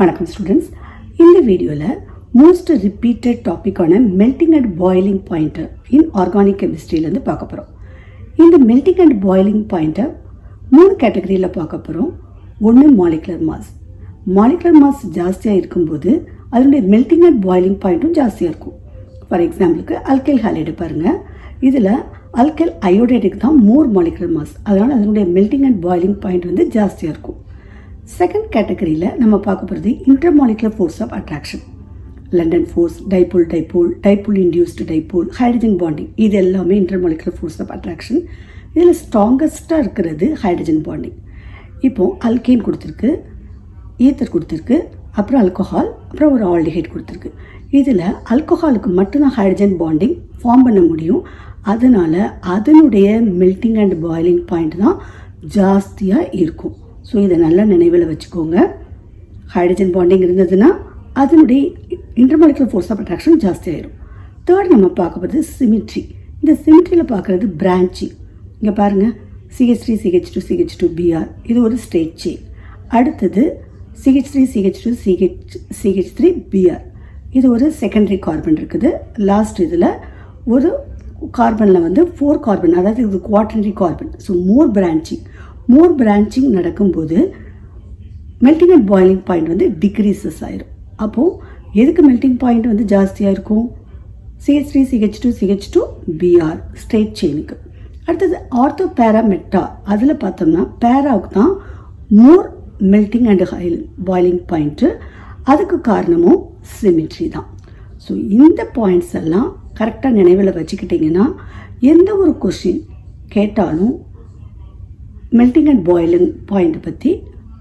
வணக்கம் ஸ்டூடெண்ட்ஸ் இந்த வீடியோவில் மோஸ்ட் ரிப்பீட்டட் டாப்பிக்கான மெல்டிங் அண்ட் பாயிலிங் பாயிண்ட்டை இன் ஆர்கானிக் கெமிஸ்ட்ரியிலேருந்து பார்க்க போகிறோம் இந்த மெல்டிங் அண்ட் பாயிலிங் பாயிண்ட்டை மூணு கேட்டகரியில் பார்க்க போகிறோம் ஒன்று மாலிகுலர் மாஸ் மாலிகுலர் மாஸ் ஜாஸ்தியாக இருக்கும்போது அதனுடைய மெல்டிங் அண்ட் பாயிலிங் பாயிண்ட்டும் ஜாஸ்தியாக இருக்கும். ஃபார் எக்ஸாம்பிளுக்கு அல்கைல் ஹாலைடு பாருங்கள் இதில் அல்கைல் அயோடைடுக்கு தான் மோர் மாலிகுலர் மாஸ் அதனால் அதனுடைய மெல்டிங் அண்ட் பாயிலிங் பாயிண்ட் வந்து ஜாஸ்தியாக இருக்கும். செகண்ட் கேட்டகரியில் நம்ம பார்க்க போகிறது intermolecular force of attraction London force dipole dipole dipole induced dipole hydrogen bonding இது எல்லாமே இன்டர்மாலிகுலர் ஃபோர்ஸ் ஆஃப் அட்ராக்ஷன் இதில் ஸ்ட்ராங்கஸ்ட்டாக இருக்கிறது ஹைட்ரஜன் பாண்டிங் இப்போது அல்கேன் கொடுத்துருக்கு ஈத்தர் கொடுத்துருக்கு அப்புறம் அல்கோஹால் அப்புறம் ஒரு ஆல்டிஹைட் கொடுத்துருக்கு. இதில் அல்கோஹாலுக்கு மட்டும்தான் ஹைட்ரஜன் பாண்டிங் ஃபார்ம் பண்ண முடியும். அதனால் அதனுடைய மெல்டிங் அண்ட் பாயிலிங் பாயிண்ட் தான் ஜாஸ்தியாக இருக்கும். ஸோ இதை நல்லா நினைவில் வச்சுக்கோங்க. ஹைட்ரஜன் பாண்டிங் இருந்ததுன்னா அதனுடைய இன்டர்மாலிகுலர் ஃபோர்ஸ் ஆஃப் அட்ராக்ஷன் ஜாஸ்தியாயிரும் தேர்ட் நம்ம பார்க்க போகிறது சிமிட்ரி இந்த சிமிட்ரியில் பார்க்குறது பிரான்ச்சி இங்கே பாருங்கள் CH three CH two CH two BR இது ஒரு ஸ்டேட் செயின் அடுத்தது CH three CH two CH CH three BR இது ஒரு செகண்டரி கார்பன் இருக்குது. லாஸ்ட் இதில் ஒரு கார்பனில் வந்து ஃபோர் கார்பன் அதாவது இது quaternary carbon so more branching more branching நடக்கும்போது மெல்டிங் அண்ட் பாயிலிங் பாயிண்ட் வந்து டிக்ரீசஸ் ஆயிரும். அப்போது எதுக்கு மெல்டிங் பாயிண்ட் வந்து ஜாஸ்தியாக இருக்கும்? CH three CH two CH two BR straight செயினுக்கு அடுத்தது ஆர்த்தோ பேராமெட்டா அதில் பார்த்தோம்னா பேராவுக்கு தான் more melting and high boiling point அதுக்கு காரணமும் சிமிட்ரி தான். ஸோ இந்த பாயிண்ட்ஸ் எல்லாம் கரெக்டாக நினைவில் வச்சுக்கிட்டிங்கன்னா எந்த ஒரு கொஷின் கேட்டாலும் மெல்டிங் அண்ட் பாயிலிங் பாயிண்ட்டை பற்றி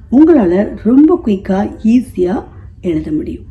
உங்களால் ரொம்ப குயிக்காக ஈஸியாக எழுத முடியும்.